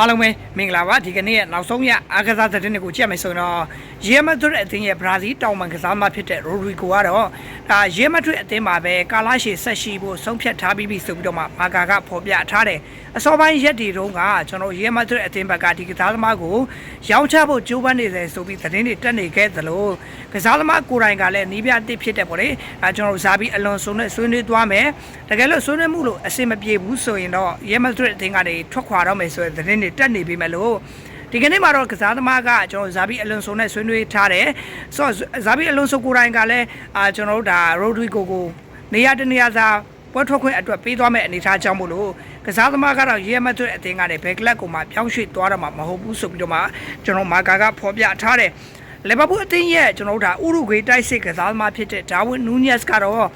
အားလုံးပဲမင်္ဂလာပါဒီကနေ့ရဲ့နောက်ဆုံးရအားကစားသတင်းတွေကိုကြည့်ရမယ်ဆိုရင်တော့ရီမက်ဒရစ်အသင်းရဲ့ဘရာဇီးတောင်ပန်ကစားသမားဖြစ်တဲ့ရိုဒရီဂိုကတော့ဒါရီမက်ဒရစ်အသင်းမှာပဲကာလာရှီဆက်ရှိဖို့ဆုံးဖြတ်ထားပြီးပြီဆိုပြီးတော့မှမာကာကဖော်ပြထားတယ်အစောပိုင်းရက်ဒီတုန်းကကျွန်တော်ရီမက်ဒရစ်အသင်းဘက်ကဒီကစားသမားကိုရောင်းချဖို့ကြိုးပမ်းနေတယ်ဆိုပြီးသတင်းတွေတက်နေခဲ့သလိုကစားသမားကိုယ်တိုင်ကလည်းနီးပြတစ်ဖြစ်တဲ့ပေါ့လေအဲကျွန်တော်ဇာဘီအလွန်ဆိုနဲ့ဆွေးနွေးသွားမယ်တကယ်လို့ဆွေးနွေးမှုလို့အဆင်မပြေဘူးဆိုရင်တော့ရီမက်ဒရစ်အသင်းကနေထွက်ခွာတော့မယ်ဆိုတဲ့သတင်းတွေတက်နေပြီမဲ့လို့ဒီကနေ့မှာတော့ကစားသမားကကျွန်တော်ဇာဘီအလွန်ဆိုနဲ့ဆွေးနွေးထားတယ်ဆိုတော့ဇာဘီအလွန်ဆိုကိုယ်တိုင်ကလည်းအာကျွန်တော်တို့ဒါရိုဒရီကိုကိုနေရာတနေရာသာပွဲထွက်ခွင့်အတွက်ပေးသွားမဲ့အနေအထားကြောင့်မို့လို့ကစားသမားကတော့ရဲမတ်တဲ့အသင်းကလည်းဘယ်ကလပ်ကိုမှပြောင်းရွှေ့သွားတော့မှာမဟုတ်ဘူးဆိုပြီးတော့မှကျွန်တော်မာကာကဖော်ပြထားတယ်လီဗာပူးအသင်းရဲ့ကျွန်တော်တို့ဒါဥရုဂွေတိုက်စစ်ကစားသမားဖြစ်တဲ့ဒါဝင်းနူးညက်စ်ကတော့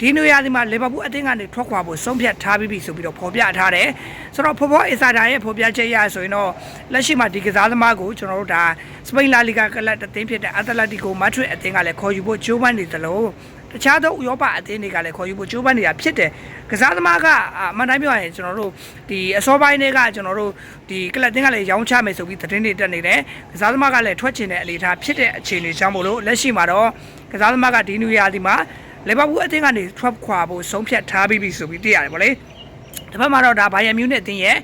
ဒီနွေရာသီမှာလီဗာပူးအသင်းကနေထွက်ခွာဖို့ဆုံးဖြတ်ထားပြီးပြီဆိုပြီးတော့ဖော်ပြထားတယ်ဆိုတော့ဖော်ဖော်အစ်စာဒါရဲ့ဖော်ပြချက်ရဆိုရင်တော့လက်ရှိမှာဒီကစားသမားကိုကျွန်တော်တို့ဒါစပိန်လာလီဂါကလပ်အသင်းဖြစ်တဲ့အက်တလက်တီကိုမက်ဒရစ်အသင်းကလည်းခေါ်ယူဖို့ကြိုးပမ်းနေတယ်လို့တခြားသောဥရောပအသင်းတွေကလည်းခေါ်ယူဖို့ကြိုးပမ်းနေတာဖြစ်တယ်ကစားသမားကအမှန်တိုင်းပြောရရင်ကျွန်တော်တို့ဒီအစောပိုင်းတွေကကျွန်တော်တို့ဒီကလပ်တင်းကလည်းရောင်းချမယ်ဆိုပြီးသတင်းတွေတက်နေတယ်ကစားသမားကလည်းထွက်ချင်တဲ့အနေအထားဖြစ်တဲ့အခြေအနေကြောင့်မို့လို့လက်ရှိမှာတော့ကစားသမားကဒီနူရာဒီမှာ လီဗာပူးအသင်းကနေထွက်ခွာဖို့ဆုံးဖြတ်ထားပြီးပြီဆိုပြီးသိရတယ်ဗောလေတစ်ဖက်မှာတော့ဒါဘိုင်ယန်မြူးနစ်အသင်းရဲ့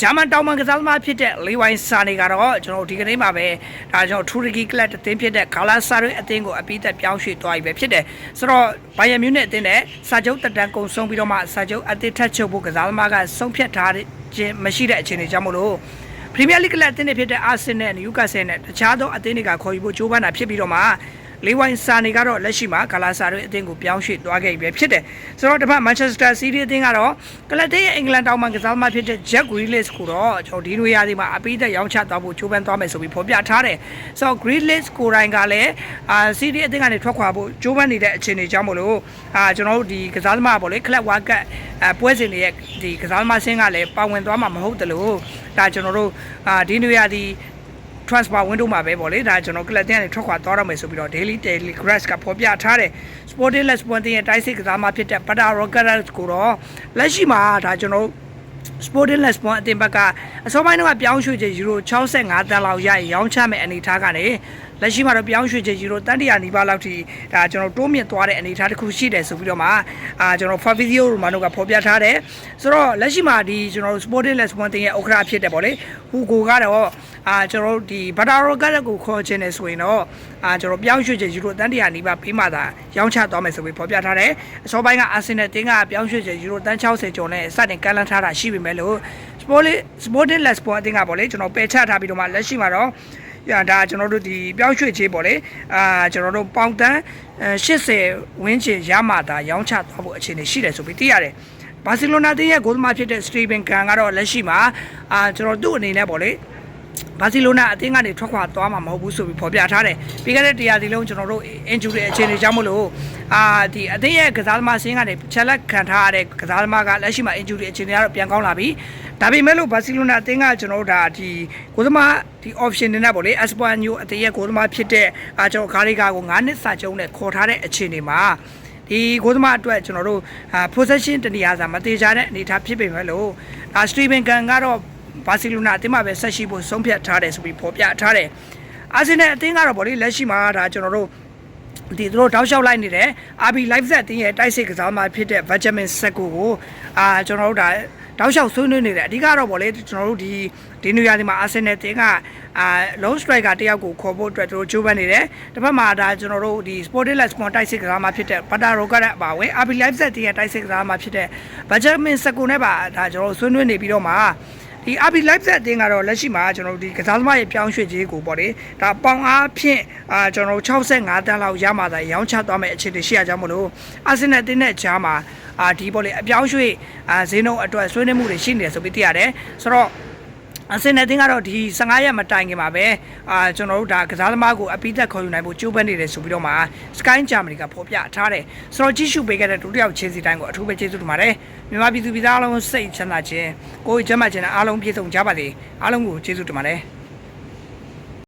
ဂျာမန်တောင်ပန်ကစားသမားဖြစ်တဲ့လေဝိုင်းစာနေကတော့ကျွန်တော်ဒီကနေ့မှာပဲဒါကျွန်တော်ထူရီဂီကလပ်အသင်းဖြစ်တဲ့ဂါလာဆာရီအသင်းကိုအပိသက်ပြောင်းရွှေ့သွားပြီပဲဖြစ်တယ်ဆိုတော့ဘိုင်ယန်မြူးနစ်အသင်းနဲ့စာချုပ်တက်တန်းကုံဆုံးပြီးတော့မှစာချုပ်အသစ်ထပ်ချုပ်ဖို့ကစားသမားကဆုံးဖြတ်ထားခြင်းမရှိတဲ့အခြေအနေကြောင့်မလို့ပရီးမီးယားလိဂ်ကလပ်အသင်းတွေဖြစ်တဲ့အာဆင်နယ်နယူကာဆယ်နဲ့တခြားသောအသင်းတွေကခေါ်ယူဖို့ကြိုးပမ်းတာဖြစ်ပြီးတော့မှ လေဝိုင်းစာနေကတော့လက်ရှိမှာဂလာဆာရဲ့အသင်းကိုပြောင်းရွှေ့သွားခဲ့ပြီပဲဖြစ်တယ်ဆိုတော့ဒီဘက်မန်ချက်စတာစီးတီးအသင်းကတော့ကလပ်တင်းရဲ့အင်္ဂလန်တောင်မှကစားသမားဖြစ်တဲ့ Jack Grealish ကိုတော့ကျွန်တော်ဒီလိုရာဒီမှာအပိသက်ရောင်းချသွားဖို့ကြိုးပမ်းသွားမယ်ဆိုပြီးဖော်ပြထားတယ်ဆိုတော့ Grealish ကိုယ်တိုင်ကလည်းအာစီးတီးအသင်းကနေထွက်ခွာဖို့ကြိုးပမ်းနေတဲ့အခြေအနေကြောင့်မလို့အာကျွန်တော်တို့ဒီကစားသမားပေါ့လေကလပ်ဝါကတ်အပွဲစဉ်တွေရဲ့ဒီကစားသမားဆင်းကလည်းပါဝင်သွားမှာမဟုတ်တယ်လို့ဒါကျွန်တော်တို့အာဒီလိုရာဒီ transfer window မှာပဲပေါ့လေဒါကျွန်တော်ကလပ်တင်ကနေထွက်ခွာသွားတော့မယ်ဆိုပြီးတော့ Daily Telegraph ကဖော်ပြထားတယ် Sporting Lisbon တင်ရဲ့တိုက်စစ်ကစားမဖြစ်တဲ့ Pada Rockers ကိုတော့လက်ရှိမှာဒါကျွန်တော် Sporting Lisbon အသင်းဘက်ကအစောပိုင်းတုန်းကပြောင်းရွှေ့ချေယူရို65တန်းလောက်ရရင်ရောင်းချမဲ့အနေအထားကနေလက်ရှိမှာတော့ပြောင်းရွှေ့ချေယူရိုတန်တရာနီးပါးလောက်ထိဒါကျွန်တော်တိုးမြင့်သွားတဲ့အနေအထားတစ်ခုရှိတယ်ဆိုပြီးတော့မှအာကျွန်တော် Fabrizio Romano ကဖော်ပြထားတယ်ဆိုတော့လက်ရှိမှာဒီကျွန်တော် Sporting Lisbon တင်ရဲ့ဥက္ကဋ္ဌဖြစ်တယ်ပေါ့လေဟူကိုကတော့အာကျွန်တော်ဒီဘတာရိုကတ်ကိုခေါ်ခြင်းနေဆိုရင်တော့အာကျွန်တော်ပြောင်းရွှေ့ချေယူရိုတန်တရာနီးပါးပေးမှသာရောင်းချသွားမယ်ဆိုပြီးဖော်ပြထားတယ်အစောပိုင်းကအာဆင်နယ်တင်းကပြောင်းရွှေ့ချေယူရိုတန်60ကျော်နဲ့စတင်ကမ်းလှမ်းထားတာရှိပေမဲ့လို့ Sporting Sporting Lisbon အသင်းကပေါ့လေကျွန်တော်ပယ်ချထားပြီးတော့မှလက်ရှိမှာတော့ရဒါကျွန်တော်တို့ဒီပြောင်းရွှေ့ချေပေါ့လေအာကျွန်တော်တို့ပေါင်တန်း80ဝန်းကျင်ရမှသာရောင်းချသွားဖို့အခြေအနေရှိတယ်ဆိုပြီးသိရတယ်ဘာစီလိုနာတင်းရဲ့ဂိုးသမားဖြစ်တဲ့စတီဗင်ကန်ကတော့လက်ရှိမှာအာကျွန်တော်သူ့အနေနဲ့ပေါ့လေ ဘာစီလိုနာအသင်းကနေထွက်ခွာသွားမှာမဟုတ်ဘူးဆိုပြီးဖော်ပြထားတယ်ပြီးခဲ့တဲ့တရားစီလုံးကျွန်တော်တို့ injury အခြေအနေကြောင့်မလို့အာဒီအသင်းရဲ့ကစားသမားဆင်းကနေချက်လက်ခံထားရတဲ့ကစားသမားကလက်ရှိမှာ injury အခြေအနေကတော့ပြန်ကောင်းလာပြီဒါပေမဲ့လို့ဘာစီလိုနာအသင်းကကျွန်တော်တို့ဒါဒီကိုသမားဒီ option တွေနဲ့ပေါ့လေ Espanyol အသင်းရဲ့ကိုသမားဖြစ်တဲ့အာကျွန်တော်ဂါရီကာကို9နှစ်စာချုပ်နဲ့ခေါ်ထားတဲ့အခြေအနေမှာဒီကိုသမားအတွက်ကျွန်တော်တို့အာ possession တနေရာစာမသေးကြတဲ့အနေအထားဖြစ်ပေမဲ့လို့ဒါစတီဗင်ကန်ကတော့ ဘာစီလိုနာအသင်းမှာပဲဆက်ရှိဖို့ဆုံးဖြတ်ထားတယ်ဆိုပြီးဖော်ပြထားတယ်အာဆင်နယ်အသင်းကတော့ဗောလေလက်ရှိမှာဒါကျွန်တော်တို့ဒီသူတို့တောက်လျှောက်လိုက်နေတဲ့ RB Live Set တင်းရဲ့တိုက်စစ်ကစားသမားဖြစ်တဲ့ Benjamin Seko ကိုအာကျွန်တော်တို့ဒါတောက်လျှောက်ဆွေးနွေးနေတယ်အဓိကတော့ဗောလေကျွန်တော်တို့ဒီဒီနူယာဒီမှာ Arsenal တင်းကအာ long striker တယောက်ကိုခေါ်ဖို့အတွက်သူတို့ကြိုးပမ်းနေတယ်တစ်ဖက်မှာဒါကျွန်တော်တို့ဒီ Sporting Lisbon တိုက်စစ်ကစားသမားဖြစ်တဲ့ Bata Roca ရဲ့အပါဝင် RB Live Set တင်းရဲ့တိုက်စစ်ကစားသမားဖြစ်တဲ့ Benjamin Seko နဲ့ပါဒါကျွန်တော်တို့ဆွေးနွေးနေပြီးတော့မှာ ဒီ RB Live Set အတင်းကတော့လက်ရှိမှာကျွန်တော်တို့ဒီကစားသမားရဲ့ပြောင်းရွှေ့ခြင်းကိုပေါ့လေဒါပေါင်အားဖြင့်အာကျွန်တော်တို့65တန်းလောက်ရမှသာရောင်းချသွားမယ့်အခြေအနေရှိရကြမလို့အာဆင်နယ်တင်းနဲ့ဂျားမှာအာဒီပေါ့လေအပြောင်းရွှေ့အာဈေးနှုန်းအတွက်ဆွေးနွေးမှုတွေရှိနေတယ်ဆိုပြီးသိရတယ်ဆိုတော့ အစင်နဲ့တင်းကတော့ဒီ15ရက်မတိုင်ခင်ပါပဲအာကျွန်တော်တို့ဒါကစားသမားကိုအပိသက်ခေါ်ယူနိုင်ဖို့ကြိုးပမ်းနေတယ်ဆိုပြီးတော့မှ Sky Germany ကဖော်ပြထားတယ်ဆိုတော့ကြည့်ရှုပေးခဲ့တဲ့ဒုတိယချင်းစီတိုင်းကိုအထူးပဲကျေးဇူးတင်ပါတယ်မြန်မာပြည်သူပြည်သားအားလုံးစိတ်ချမ်းသာခြင်းကိုယ်ကျန်းမာခြင်းနဲ့အားလုံးပြည့်စုံကြပါစေအားလုံးကိုကျေးဇူးတင်ပါတယ်